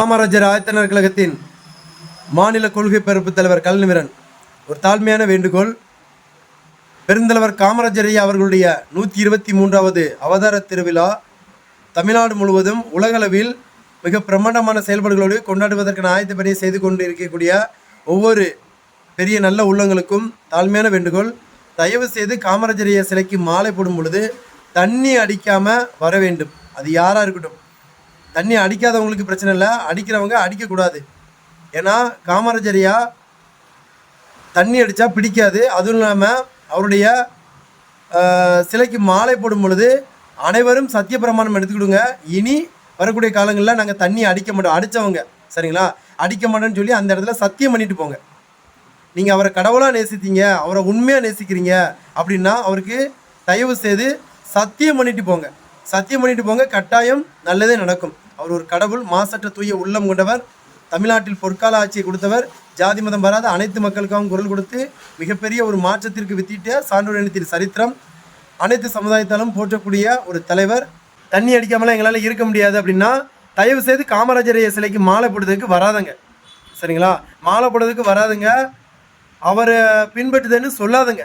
காமராஜர் ஆயத்தனர் கழகத்தின் மாநில கொள்கை பரப்பு தலைவர் கல்நிவரன் ஒரு தாழ்மையான வேண்டுகோள். பெருந்தலைவர் காமராஜர் ஐயா அவர்களுடைய நூற்றி இருபத்தி மூன்றாவது அவதார திருவிழா தமிழ்நாடு முழுவதும் உலகளவில் மிக பிரம்மாண்டமான செயல்பாடுகளோடு கொண்டாடுவதற்கான ஆயத்த பணியை செய்து கொண்டு இருக்கக்கூடிய ஒவ்வொரு பெரிய நல்ல உள்ளங்களுக்கும் தாழ்மையான வேண்டுகோள். தயவு செய்து காமராஜர் ஐயா சிலைக்கு மாலை போடும் பொழுது தண்ணி அடிக்காமல் வர வேண்டும். அது யாராக இருக்கட்டும். தண்ணி அடிக்காதவங்களுக்கு பிரச்சனை இல்லை. அடிக்கிறவங்க அடிக்கக்கூடாது. ஏன்னா காமராஜரியா தண்ணி அடித்தா பிடிக்காது. அதுவும் இல்லாமல் அவருடைய சிலைக்கு மாலை போடும் பொழுது அனைவரும் சத்திய பிரமாணம் எடுத்துக்கிடுங்க. இனி வரக்கூடிய காலங்களில் நாங்கள் தண்ணி அடிக்க மாட்டோம். அடித்தவங்க சரிங்களா? அடிக்க மாட்டோம்னு சொல்லி அந்த இடத்துல சத்தியம் பண்ணிட்டு போங்க. நீங்கள் அவரை கடவுளாக நேசித்தீங்க. அவரை உண்மையாக நேசிக்கிறீங்க அப்படின்னா அவருக்கு தயவு செய்து சத்தியம் பண்ணிட்டு போங்க. சத்தியம் பண்ணிட்டு போங்க. கட்டாயம் நல்லதே நடக்கும். அவர் ஒரு கடவுள் மாசற்ற தூய உள்ளம் கொண்டவர் தமிழ்நாட்டில் பொற்கால ஆட்சியை கொடுத்தவர் ஜாதி மதம் வராத அனைத்து மக்களுக்காகவும் குரல் கொடுத்து மிகப்பெரிய ஒரு மாற்றத்திற்கு வித்திட்ட சான்றோர் இனத்தின் சரித்திரம். அனைத்து சமுதாயத்தாலும் போற்றக்கூடிய ஒரு தலைவர். தண்ணி அடிக்காமலாம் எங்களால் இருக்க முடியாது அப்படின்னா தயவு செய்து காமராஜர் சிலைக்கு மாலை போடுறதுக்கு வராதங்க. சரிங்களா? மாலை போடுறதுக்கு வராதுங்க. அவரை பின்பற்றுதுன்னு சொல்லாதுங்க.